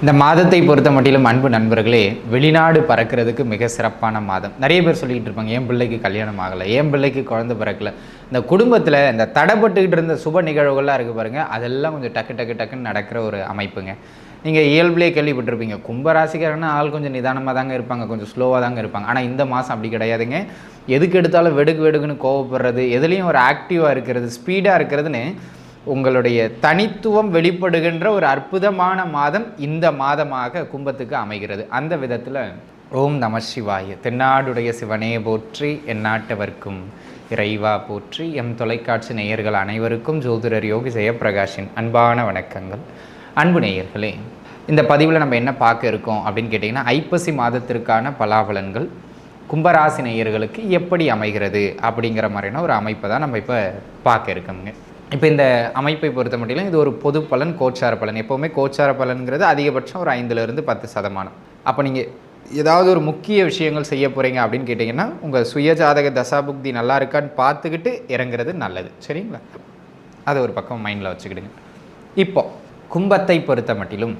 இந்த மாதத்தை பொறுத்த மட்டிலும் அன்பு நண்பர்களே வெளிநாடு பறக்கிறதுக்கு மிக சிறப்பான மாதம். நிறைய பேர் சொல்லிக்கிட்டு இருப்பாங்க என் பிள்ளைக்கு கல்யாணம் ஆகலை? என் பிள்ளைக்கு குழந்தை பிறக்கல? இந்த குடும்பத்தில் இந்த தடைப்பட்டுக்கிட்டு இருந்த சுப நிகழ்வுகள்லாம் இருக்குது பாருங்கள் அதெல்லாம் கொஞ்சம் டக்கு டக்கு டக்குன்னு நடக்கிற ஒரு அமைப்புங்க. நீங்கள் இயல்பிலே கேள்விப்பட்டிருப்பீங்க கும்பராசிக்காரன்னா ஆள் கொஞ்சம் நிதானமாக தாங்க இருப்பாங்க கொஞ்சம் ஸ்லோவாக தாங்க இருப்பாங்க. ஆனால் இந்த மாதம் அப்படி கிடையாதுங்க. எதுக்கு எடுத்தாலும் வெடுக்கு வெடுக்குன்னு கோவப்படுறது எதுலேயும் ஒரு ஆக்டிவாக இருக்கிறது ஸ்பீடாக இருக்கிறதுன்னு உங்களுடைய தனித்துவம் வெளிப்படுகின்ற ஒரு அற்புதமான மாதம் இந்த மாதமாக கும்பத்துக்கு அமைகிறது. அந்த விதத்தில் ஓம் நம சிவாய. தென்னாடுடைய சிவனே போற்றி எந்நாட்டவர்க்கும் இறைவா போற்றி எம் தொலைக்காட்சி நேயர்கள் அனைவருக்கும் ஜோதிடர் யோகி ஜெயப்பிரகாஷின் அன்பான வணக்கங்கள். அன்பு நேயர்களே இந்த பதிவில் நம்ம என்ன பார்க்க இருக்கோம் அப்படின்னு கேட்டிங்கன்னா ஐப்பசி மாதத்திற்கான பலாபலன்கள் கும்பராசி நேயர்களுக்கு எப்படி அமைகிறது அப்படிங்கிற மாதிரியான ஒரு அமைப்பை தான் நம்ம இப்போ பார்க்க இருக்கோங்க இப்போ இந்த அமைப்பை பொறுத்த மட்டிலும் இது ஒரு பொது பலன் கோச்சார பலன். எப்போவுமே கோச்சார பலன்கிறது அதிகபட்சம் ஒரு ஐந்துலேருந்து பத்து சதமானம். அப்போ நீங்கள் ஏதாவது ஒரு முக்கிய விஷயங்கள் செய்ய போகிறீங்க அப்படின்னு கேட்டிங்கன்னா உங்கள் சுயஜாதக தசாபுக்தி நல்லா இருக்கான்னு பார்த்துக்கிட்டு இறங்குறது நல்லது. சரிங்களா? அதை ஒரு பக்கம் மைண்டில் வச்சுக்கிடுங்க. இப்போ கும்பத்தை பொறுத்த மட்டிலும்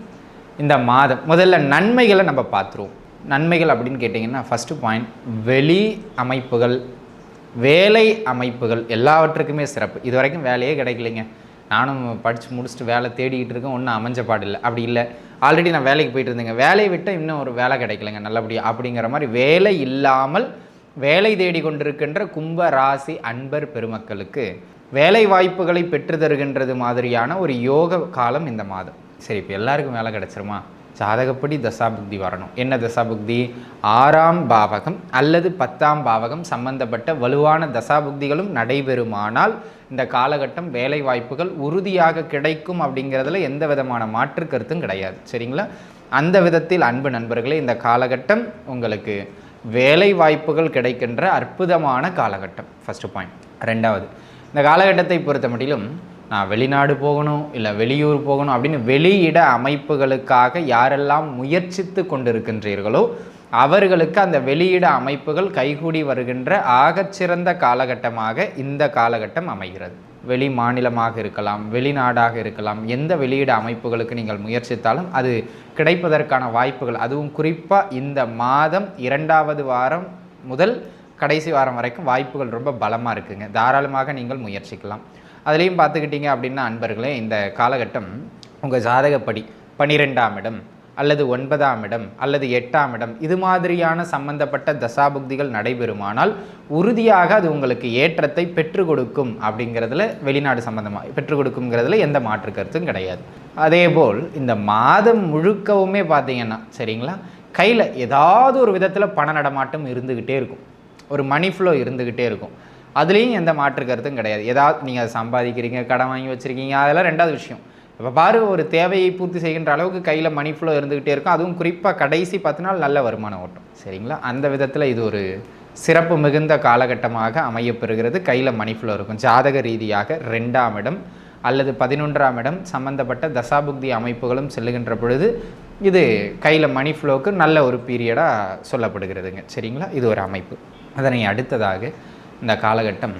இந்த மாதம் முதல்ல நன்மைகளை நம்ம பார்த்துருவோம். நன்மைகள் அப்படின்னு கேட்டிங்கன்னா ஃபஸ்ட்டு பாயிண்ட் வெளி அமைப்புகள் வேலை அமைப்புகள் எல்லாவற்றுக்குமே சிறப்பு. இது வரைக்கும் வேலையே கிடைக்கலைங்க. நானும் படித்து முடிச்சுட்டு வேலை தேடிக்கிட்டு இருக்கேன். ஒன்றும் அமைஞ்ச பாடில்லை அப்படி இல்லை. ஆல்ரெடி நான் வேலைக்கு போயிட்டு இருந்தேங்க. வேலையை விட்டால் இன்னும் ஒரு வேலை கிடைக்கலைங்க. நல்லபடியாக அப்படிங்கிற மாதிரி வேலை இல்லாமல் வேலை தேடி கொண்டிருக்கின்ற கும்ப ராசி அன்பர் பெருமக்களுக்கு வேலை வாய்ப்புகளை பெற்று தருகின்றது மாதிரியான ஒரு யோக காலம் இந்த மாதம். சரி இப்போ எல்லாருக்கும் வேலை கிடைச்சிருமா? ஜாதகப்படி தசாபுக்தி வரணும். என்ன தசாபுக்தி? ஆறாம் பாவகம் அல்லது பத்தாம் பாவகம் சம்பந்தப்பட்ட வலுவான தசாபுக்திகளும் நடைபெறுமானால் இந்த காலகட்டம் வேலை வாய்ப்புகள் உறுதியாக கிடைக்கும் அப்படிங்கிறதுல எந்த விதமான மாற்று கருத்தும் கிடையாது. சரிங்களா? அந்த விதத்தில் அன்பு நண்பர்களே இந்த காலகட்டம் உங்களுக்கு வேலை வாய்ப்புகள் கிடைக்கின்ற அற்புதமான காலகட்டம். ஃபஸ்ட்டு பாயிண்ட் ரெண்டாவது இந்த காலகட்டத்தை பொறுத்த மட்டிலும் நான் வெளிநாடு போகணும் இல்லை வெளியூர் போகணும் அப்படின்னு வெளியிட அமைப்புகளுக்காக யாரெல்லாம் முயற்சித்து கொண்டிருக்கின்றீர்களோ அவர்களுக்கு அந்த வெளியிட அமைப்புகள் கைகூடி வருகின்ற ஆகச்சிறந்த காலகட்டமாக இந்த காலகட்டம் அமைகிறது. வெளி மாநிலமாக இருக்கலாம் வெளிநாடாக இருக்கலாம் எந்த வெளியிட அமைப்புகளுக்கு நீங்கள் முயற்சித்தாலும் அது கிடைப்பதற்கான வாய்ப்புகள். அதுவும் குறிப்பாக இந்த மாதம் இரண்டாவது வாரம் முதல் கடைசி வாரம் வரைக்கும் வாய்ப்புகள் ரொம்ப பலமாக இருக்குங்க. தாராளமாக நீங்கள் முயற்சிக்கலாம். அதுலேயும் பார்த்துக்கிட்டிங்க அப்படின்னா அன்பர்களே இந்த காலகட்டம் உங்கள் ஜாதகப்படி பன்னிரெண்டாம் இடம் அல்லது ஒன்பதாம் இடம் அல்லது எட்டாம் இடம் இது மாதிரியான சம்பந்தப்பட்ட தசாபுக்திகள் நடைபெறுமானால் உறுதியாக அது உங்களுக்கு ஏற்றத்தை பெற்றுக் கொடுக்கும் அப்படிங்கிறதுல வெளிநாடு சம்பந்தமாக பெற்றுக் கொடுக்குங்கிறதுல எந்த மாற்று கருத்தும் கிடையாது. அதேபோல் இந்த மாதம் முழுக்கவுமே பார்த்தீங்கன்னா சரிங்களா? கையில் ஏதாவது ஒரு விதத்தில் பண நடமாட்டம் இருந்துக்கிட்டே இருக்கும். ஒரு மணி ஃப்ளோ இருந்துக்கிட்டே இருக்கும். அதுலேயும் எந்த மாற்று கருத்தும் கிடையாது. ஏதாவது நீங்கள் அதை சம்பாதிக்கிறீங்க கடன் வாங்கி வச்சுருக்கீங்க அதெல்லாம் ரெண்டாவது விஷயம். இப்போ பாரு ஒரு தேவையை பூர்த்தி செய்கின்ற அளவுக்கு கையில் மணி ஃப்ளோ இருந்துக்கிட்டே இருக்கும். அதுவும் குறிப்பாக கடைசி பத்து நாள் நல்ல வருமானம் ஓட்டும். சரிங்களா? அந்த விதத்தில் இது ஒரு சிறப்பு மிகுந்த காலகட்டமாக அமையப்பெறுகிறது. கையில் மணி ஃப்ளோ இருக்கும். ஜாதக ரீதியாக ரெண்டாம் இடம் அல்லது பதினொன்றாம் இடம் சம்பந்தப்பட்ட தசாபுக்தி அமைப்புகளும் செல்லுகின்ற பொழுது இது கையில் மணி ஃப்ளோவுக்கு நல்ல ஒரு பீரியடாக சொல்லப்படுகிறதுங்க. சரிங்களா? இது ஒரு அமைப்பு. அதனை அடுத்ததாக இந்த காலகட்டம்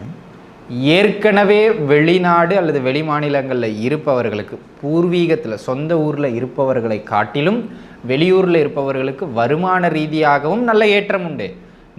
ஏற்கனவே வெளிநாடு அல்லது வெளி மாநிலங்களில் இருப்பவர்களுக்கு பூர்வீகத்தில் சொந்த ஊரில் இருப்பவர்களை காட்டிலும் வெளியூரில் இருப்பவர்களுக்கு வருமான ரீதியாகவும் நல்ல ஏற்றம் உண்டு.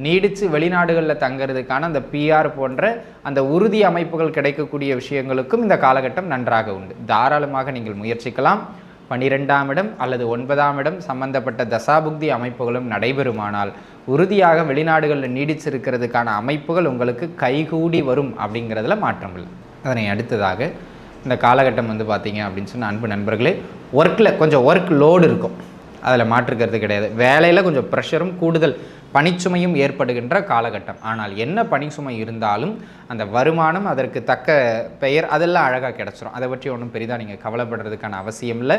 நீடித்து வெளிநாடுகளில் தங்கிறதுக்கான அந்த பிஆர் போன்ற அந்த உறுதி அமைப்புகள் கிடைக்கக்கூடிய விஷயங்களுக்கும் இந்த காலகட்டம் நன்றாக உண்டு. தாராளமாக நீங்கள் முயற்சிக்கலாம். பனிரெண்டாம் இடம் அல்லது ஒன்பதாம் இடம் சம்பந்தப்பட்ட தசாபுக்தி அமைப்புகளும் நடைபெறுமானால் உறுதியாக வெளிநாடுகளில் நீடிச்சிருக்கிறதுக்கான அமைப்புகள் உங்களுக்கு கைகூடி வரும் அப்படிங்கிறதுல மாற்றம் இல்லை. அதனை அடுத்ததாக இந்த காலகட்டம் வந்து பார்த்தீங்க அப்படின்னு சொன்ன அன்பு நண்பர்களே ஒர்க்கில் கொஞ்சம் ஒர்க் லோடு இருக்கும். அதில் மாற்றுக்கிறது கிடையாது. வேலையில் கொஞ்சம் ப்ரெஷரும் கூடுதல் பணிச்சுமையும் ஏற்படுகின்ற காலகட்டம். ஆனால் என்ன பணிச்சுமை இருந்தாலும் அந்த வருமானம் அதற்கு தக்க பெயர் அதெல்லாம் அழகாக கிடச்சிரும். அதை பற்றி ஒன்றும் பெரிதாக நீங்கள் கவலைப்படுறதுக்கான அவசியம் இல்லை.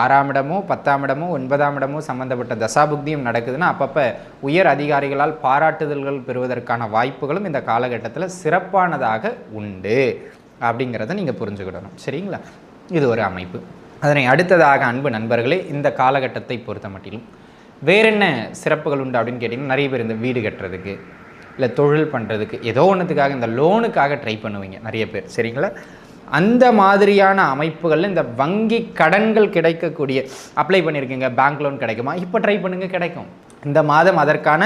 ஆறாம் இடமோ பத்தாம் இடமோ ஒன்பதாம் இடமோ சம்மந்தப்பட்ட தசாபுக்தியும் நடக்குதுன்னா அப்பப்போ உயர் அதிகாரிகளால் பாராட்டுதல்கள் பெறுவதற்கான வாய்ப்புகளும் இந்த காலகட்டத்தில் சிறப்பானதாக உண்டு அப்படிங்கிறத நீங்கள் புரிஞ்சுக்கிடணும். சரிங்களா? இது ஒரு அமைப்பு. அதனை அடுத்ததாக அன்பு நண்பர்களே இந்த காலகட்டத்தை பொறுத்த மட்டிலும் வேற என்ன சிறப்புகள் உண்டு அப்படின்னு கேட்டிங்கன்னா நிறைய பேர் இந்த வீடு கட்டுறதுக்கு இல்லை தொழில் பண்ணுறதுக்கு ஏதோ ஒன்றுத்துக்காக இந்த லோனுக்காக ட்ரை பண்ணுவீங்க நிறைய பேர். சரிங்களா? அந்த மாதிரியான அமைப்புகளில் இந்த வங்கி கடன்கள் கிடைக்கக்கூடிய அப்ளை பண்ணியிருக்கீங்க பேங்க் லோன் கிடைக்குமா? இப்போ ட்ரை பண்ணுங்கள் கிடைக்கும். இந்த மாதம் அதற்கான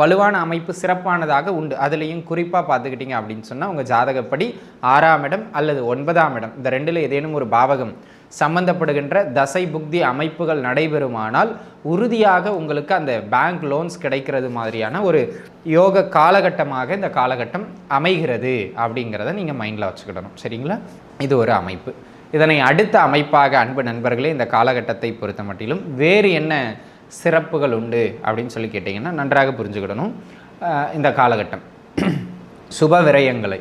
வலுவான அமைப்பு சிறப்பானதாக உண்டு. அதுலேயும் குறிப்பாக பார்த்துக்கிட்டிங்க அப்படின்னு சொன்னால் உங்கள் ஜாதகப்படி ஆறாம் இடம் அல்லது ஒன்பதாம் இடம் இந்த ரெண்டில் ஏதேனும் ஒரு பாவகம் சம்பந்தப்படுகின்ற தசை புக்தி அமைப்புகள் நடைபெறுமானால் உறுதியாக உங்களுக்கு அந்த பேங்க் லோன்ஸ் கிடைக்கிறது மாதிரியான ஒரு யோக காலகட்டமாக இந்த காலகட்டம் அமைகிறது அப்படிங்கிறத நீங்கள் மைண்டில் வச்சுக்கிடணும். சரிங்களா? இது ஒரு அமைப்பு. இதனை அடுத்த அமைப்பாக அன்பு நண்பர்களே இந்த காலகட்டத்தை பொறுத்த மட்டிலும் வேறு என்ன சிறப்புகள் உண்டு அப்படின்னு சொல்லி கேட்டிங்கன்னா நன்றாக புரிஞ்சுக்கிடணும். இந்த காலகட்டம். சுப விரயங்களை.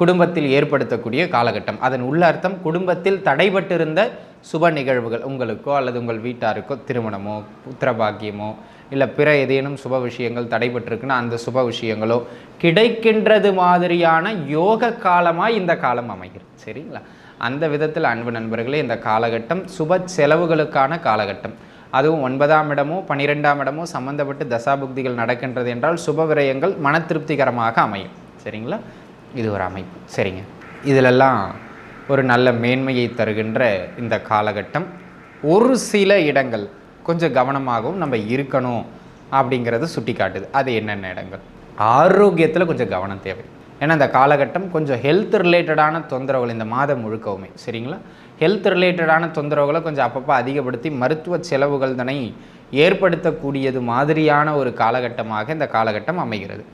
குடும்பத்தில் ஏற்படுத்தக்கூடிய காலகட்டம். அதன் உள்ள அர்த்தம் குடும்பத்தில் தடைபட்டிருந்த சுப நிகழ்வுகள் உங்களுக்கோ அல்லது உங்கள் வீட்டாருக்கோ திருமணமோ புத்திரபாக்கியமோ இல்லை பிற ஏதேனும் சுப விஷயங்கள் தடைபட்டிருக்குன்னா அந்த சுப விஷயங்களோ கிடைக்கின்றது மாதிரியான யோக காலமாக இந்த காலம் அமைகிறது. சரிங்களா? அந்த விதத்தில் அன்பு நண்பர்களே இந்த காலகட்டம் சுப செலவுகளுக்கான காலகட்டம். அதுவும் ஒன்பதாம் இடமோ பன்னிரெண்டாம் இடமோ சம்மந்தப்பட்டு தசாபுக்திகள் நடக்கின்றது என்றால் சுப விரயங்கள் மன திருப்திகரமாக அமையும். சரிங்களா? இது ஒரு அமைப்பு. சரிங்க. இதிலெல்லாம் ஒரு நல்ல மேன்மையை தருகின்ற இந்த காலகட்டம். ஒரு சில இடங்கள் கொஞ்சம் கவனமாகவும் நம்ம இருக்கணும் அப்படிங்கிறத சுட்டி காட்டுது அது என்னென்ன இடங்கள்? ஆரோக்கியத்தில் கொஞ்சம் கவனம் தேவை. ஏன்னா இந்த காலகட்டம் கொஞ்சம் ஹெல்த் ரிலேட்டடான தொந்தரவுகள் இந்த மாதம் முழுக்கவுமே. சரிங்களா? ஹெல்த் ரிலேட்டடான தொந்தரவுகளை கொஞ்சம் அப்பப்போ அதிகப்படுத்தி மருத்துவ செலவுகள் தனை ஏற்படுத்தக்கூடியது மாதிரியான ஒரு காலகட்டமாக இந்த காலகட்டம் அமைகிறது.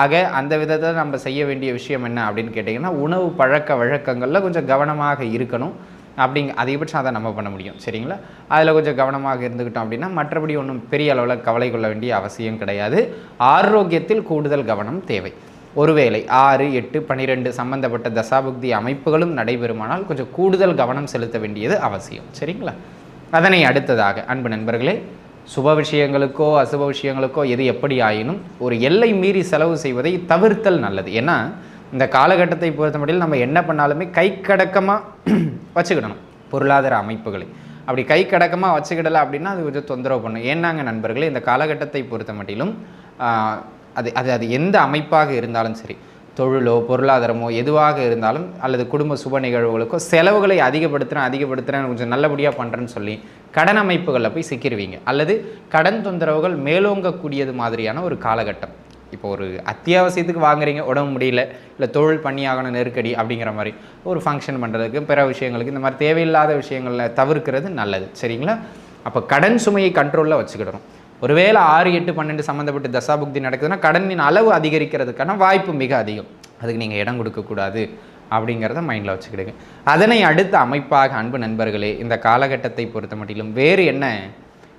ஆக அந்த விதத்தில் நம்ம செய்ய வேண்டிய விஷயம் என்ன அப்படின்னு கேட்டிங்கன்னா உணவு பழக்க வழக்கங்களில் கொஞ்சம் கவனமாக இருக்கணும். அப்படிங்க அதிகபட்சம் அதை நம்ம பண்ண முடியும். சரிங்களா? அதில் கொஞ்சம் கவனமாக இருந்துக்கிட்டோம் அப்படின்னா மற்றபடி ஒன்றும் பெரிய அளவில் கவலை கொள்ள வேண்டிய அவசியம் கிடையாது. ஆரோக்கியத்தில் கூடுதல் கவனம் தேவை. ஒருவேளை ஆறு எட்டு பன்னிரெண்டு சம்பந்தப்பட்ட தசாபுக்தி அமைப்புகளும் நடைபெறுமானால் கொஞ்சம் கூடுதல் கவனம் செலுத்த வேண்டியது அவசியம். சரிங்களா? அதனை அடுத்ததாக அன்பு நண்பர்களே சுப விஷயங்களுக்கோ அசுப விஷயங்களுக்கோ எது எப்படி ஆயினும் ஒரு எல்லை மீறி செலவு செய்வதை தவிர்த்தல் நல்லது. ஏன்னா இந்த காலகட்டத்தை பொறுத்த மட்டும் நம்ம என்ன பண்ணாலுமே கை கடக்கமாக வச்சுக்கிடணும். பொருளாதார அமைப்புகளை. அப்படி கை கடக்கமாக வச்சுக்கிடலை அப்படின்னா அது கொஞ்சம் தொந்தரவு பண்ணும். ஏன்னாங்க நண்பர்களே இந்த காலகட்டத்தை பொறுத்த மட்டிலும் அது அது அது எந்த அமைப்பாக இருந்தாலும் சரி தொழிலோ பொருளாதாரமோ எதுவாக இருந்தாலும் அல்லது குடும்ப சுப நிகழ்வுகளுக்கோ செலவுகளை அதிகப்படுத்துகிறேன் அதிகப்படுத்துகிறேன் கொஞ்சம் நல்லபடியாக பண்ணுறேன்னு சொல்லி கடன் அமைப்புகளில் போய் சிக்கிடுவீங்க அல்லது கடன் தொந்தரவுகள் மேலோங்கக்கூடியது மாதிரியான ஒரு காலகட்டம். இப்போ ஒரு அத்தியாவசியத்துக்கு வாங்குறீங்க உடம்பு முடியல இல்லை தொழில் பண்ணியாகணும் நெருக்கடி அப்படிங்கிற மாதிரி ஒரு ஃபங்க்ஷன் பண்ணுறதுக்கு பிற விஷயங்களுக்கு இந்த மாதிரி தேவையில்லாத விஷயங்களில் தவிர்க்கிறது நல்லது. சரிங்களா? அப்போ கடன் சுமையை கண்ட்ரோலில் வச்சுக்கிடணும். ஒருவேளை ஆறு எட்டு பன்னெண்டு சம்மந்தப்பட்ட தசாபுக்தி நடக்குதுன்னா கடனின் அளவு அதிகரிக்கிறதுக்கான வாய்ப்பு மிக அதிகம். அதுக்கு நீங்கள் இடம் கொடுக்கக்கூடாது அப்படிங்கிறத மைண்டில் வச்சுக்கிடுங்க. அதனை அடுத்த அமைப்பாக அன்பு நண்பர்களே இந்த காலகட்டத்தை பொறுத்த மட்டிலும் வேறு என்ன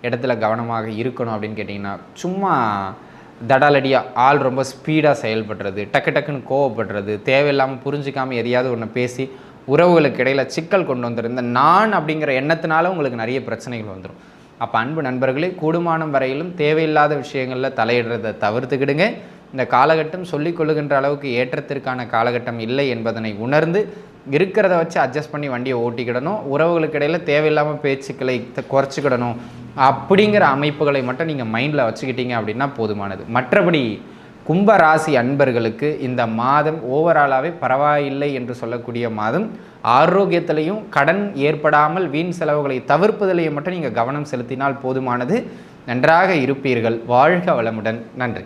இடத்துல கவனமாக இருக்கணும் அப்படின்னு கேட்டிங்கன்னா சும்மா தடாலடியாக ஆள் ரொம்ப ஸ்பீடாக செயல்படுறது டக்கு டக்குன்னு கோவப்படுறது தேவையில்லாமல் புரிஞ்சிக்காமல் எதையாவது ஒன்று பேசி உறவுகளுக்கு இடையில் சிக்கல் கொண்டு வந்துடும் இந்த நான் அப்படிங்கிற எண்ணத்தினால உங்களுக்கு நிறைய பிரச்சனைகள் வந்துடும் அப்போ அன்பு நண்பர்களே கூடுமானம் வரையிலும் தேவையில்லாத விஷயங்களில் தலையிடுறதை தவிர்த்துக்கிடுங்க. இந்த காலகட்டம் சொல்லிக் கொள்ளுகின்ற அளவுக்கு ஏற்றத்திற்கான காலகட்டம் இல்லை என்பதனை உணர்ந்து இருக்கிறத வச்சு அட்ஜஸ்ட் பண்ணி வண்டியை ஓட்டிக்கிடணும். உறவுகளுக்கு இடையில் தேவையில்லாமல் பேச்சுக்களை குறைச்சிக்கிடணும். அப்படிங்கிற அமைப்புகளை மட்டும் நீங்கள் மைண்டில் வச்சுக்கிட்டீங்க அப்படின்னா போதுமானது. மற்றபடி கும்பராசி அன்பர்களுக்கு இந்த மாதம் ஓவராலாகவே பரவாயில்லை என்று சொல்லக்கூடிய மாதம் ஆரோக்கியத்திலையும் கடன் ஏற்படாமல் வீண் செலவுகளை தவிர்ப்பதிலையும் மட்டும் நீங்கள் கவனம் செலுத்தினால் போதுமானது. நன்றாக இருப்பீர்கள். வாழ்க வளமுடன். நன்றி.